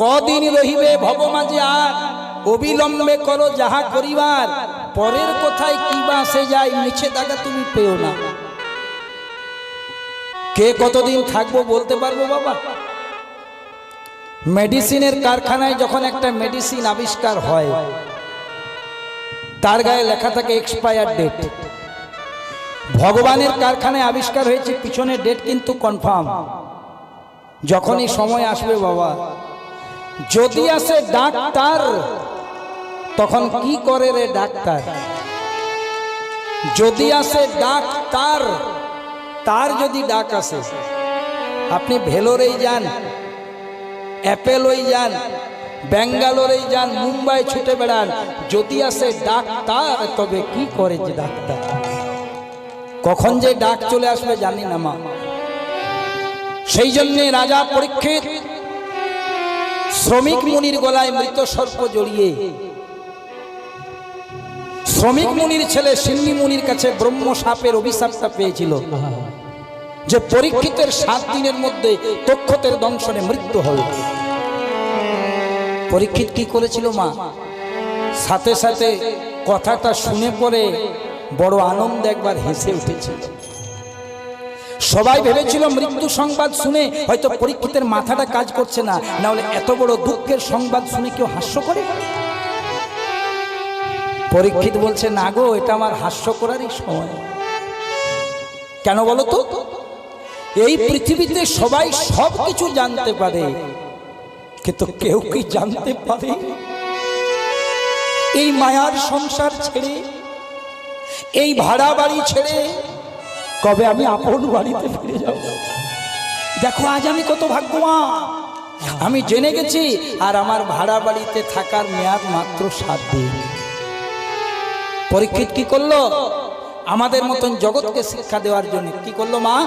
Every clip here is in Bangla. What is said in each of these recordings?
কদিন রহিবে ভবমাঝে আর, অবিলম্বে করো যাহা করিবার, পরের কোথায় কি বাসে যায় মিছে দাগা তুমি পেও না। কে কতদিন থাকব বলতে পারব বাবা? মেডিসিনের কারখানায় যখন একটা মেডিসিন আবিষ্কার হয়, তার গায়ে লেখা থাকে এক্সপায়ার ডেট। ভগবানের কারখানায় আবিষ্কার হয়েছে পিছনে ডেট কিন্তু কনফার্ম। যখনই সময় আসবে বাবা যদি আসে ডাক্তার, তখন কি করে রে ডাক্তার? যদি আসে ডাক্তার, তার যদি ডাক আসে, আপনি ভেলোরেই যান, অ্যাপেলোই যান, ব্যাঙ্গালোরেই যান, মুম্বাই ছুটে বেড়ান, যদি আসে ডাক্তার, তবে কি করে যে ডাক্তার? কখন যে ডাক চলে আসবে জানি না মা। সেই জন্যে রাজা পরীক্ষিত শ্রমিক মুনির গলায় মৃত সর্প জড়িয়ে। শ্রমিক মুনির ছেলে সিন্নি মুনির কাছে ব্রহ্ম সাপের অভিশাপটা পেয়েছিল, যে পরীক্ষিতের সাত দিনের মধ্যে তক্ষতের দংশনে মৃত্যু হবে। পরীক্ষিত কি করেছিল মা? সাথে সাথে কথাটা শুনে পরে বড় আনন্দ একবার হেসে উঠেছিল। সবাই ভেবেছিল মৃত্যু সংবাদ শুনে হয়তো পরীক্ষিতের মাথাটা কাজ করছে না। না হলে এত বড় দুঃখের সংবাদ শুনে কেউ হাস্য করে? পরীক্ষিত বলছে, না গো, এটা আমার হাস্য করারই সময়। কেন বলো তো? এই পৃথিবীতে সবাই সব কিছু জানতে পারে, কিন্তু কেউ কি জানতে পারে? এই মায়ার সংসার ছেড়ে, এই ভাড়া বাড়ি ছেড়ে কবে আমি আপন বাড়িতে ফিরে যাব? দেখো, আজ আমি কত ভাগ্যবান। আমি জেনে গেছি আর আমার ভাড়া বাড়িতে থাকার মেয়াদ মাত্র সাত দিন। পরীক্ষিত কি করল? আমাদের মতন জগৎকে শিক্ষা দেওয়ার জন্য কি করল মা?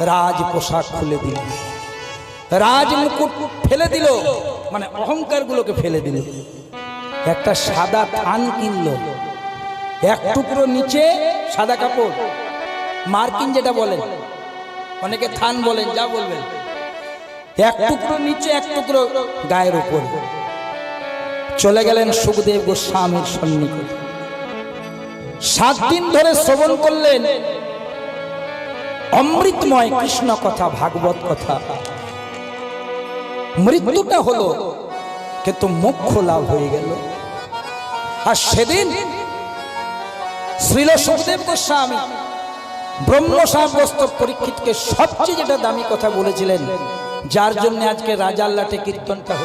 রাজ পোশাক খুলে দিল। রাজ মুকুট ফেলে দিল। মানে অহংকার গুলোকে ফেলে দিল। একটা সাদা থান কিনলো। এক টুকরো নিচে সাদা কাপড়। মার্কিন যেটা বলেন, অনেকে থান বলেন, যা বলবেন। এক টুকরো নিচে এক টুকরো গায়ের উপর। চলে গেলেন সুখদেব গোস্বামীর সন্নিকট। সাত দিন ধরে শ্রবণ করলেন, অমৃতময় কৃষ্ণ কথা, ভাগবত কথা। মৃত্যুটা হলো, কিন্তু মোক্ষ লাভ হয়ে গেল। আর সেদিন শ্রীল সুখদেব গোস্বামী ব্রহ্ম সাব্যস্ত পরীক্ষিতকে সবচেয়ে যেটা দামি কথা বলেছিলেন যার জন্য আজকে রাজার কীর্তনটা হচ্ছে।